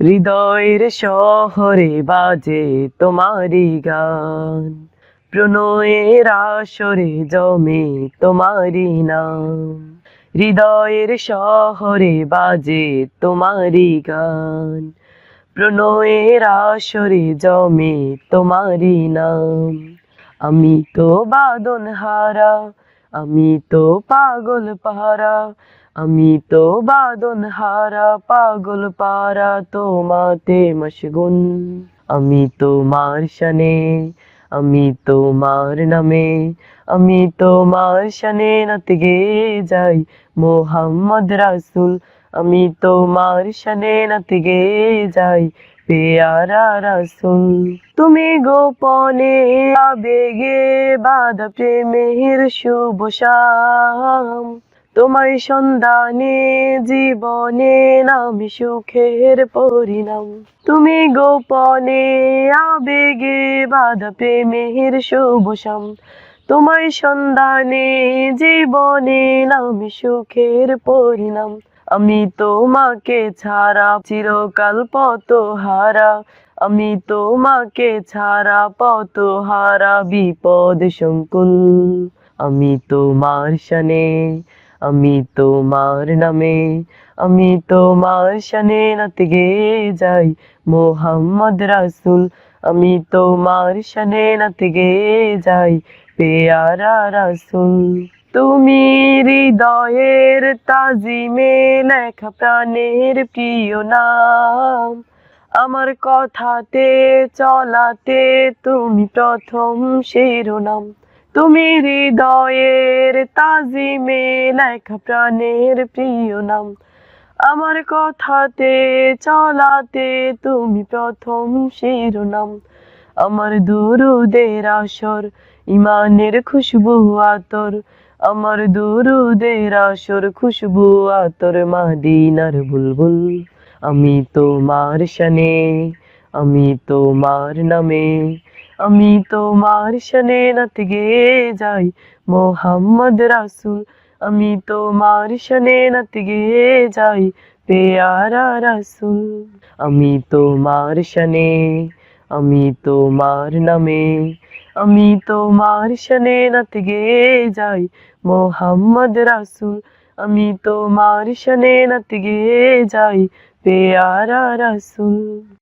হৃদয়ের শহরে বাজে তোমারি গান। প্রণয়ের আসরে জমে তোমারি নাম। হৃদয়ের শহরে বাজে তোমারি গান। প্রণয়ের আসরে জমে তোমারি নাম। আমি তো বাদন হারা আমি তো পাগল পাহারা আমি তো বাদন হারা, পাগল পারা, তোমাতে মশগুন। আমি তোমার শানে, আমি তোমার নামে, আমি তোমার শানে নাতে গে যাই মোহাম্মদ রাসুল। আমি তোমার শানে নাতে গে যাই পেয়ারা রাসুল। তুমি গোপনে আবেগে বাধা প্রেমের শুভ শাম। তোমার সন্ধানে, জীবনে নামি সুখের পরিণাম। তুমি গোপনে আবেগে বাধা প্রেমের শুভ শাম। তোমার সন্ধানে, জীবনে নামি সুখের পরিণাম। আমি তোমাকে ছাড়া চিরকাল পত হারা আমি তোমাকে ছাড়া পত হারা বিপদ সংকুল। আমি তোমার শানে আমি তোমার নামে, আমি তোমার শানে নাতে গে যাই। মোহাম্মদ রাসুল, আমি তোমার শানে নাতে গে যাই। পেয়ারা রাসুল, তুমি হৃদয়ের তাজিমে লেখা প্রাণের প্রিয় নাম। আমার কথাতে, চলাতে তুমি প্রথম শিরোনাম। তুমি হৃদয়ের তাজিমে লেখা প্রাণের প্রিয় নাম। আমার কথাতে, চলাতে তুমি প্রথম শিরোনাম। আমার দুরুদের আসর, ইমানের খুশবু আতর। আমার দুরুদের আসর, খুশবু আতর, মাদিনার বুলবুল। আমি তোমার শানে আমি তোমার নামে, আমি তোমার শানে নাতে গে যাই। মোহাম্মদ রাসুল, আমি তোমার শানে নাতে গে যাই। পেয়ারা রাসুল, আমি তোমার শানে, আমি তোমার নামে, আমি তোমার শানে নাতে গে যাই। মোহাম্মদ রাসুল, আমি তোমার শানে নাতে যাই। পেয়ারা রাসুল।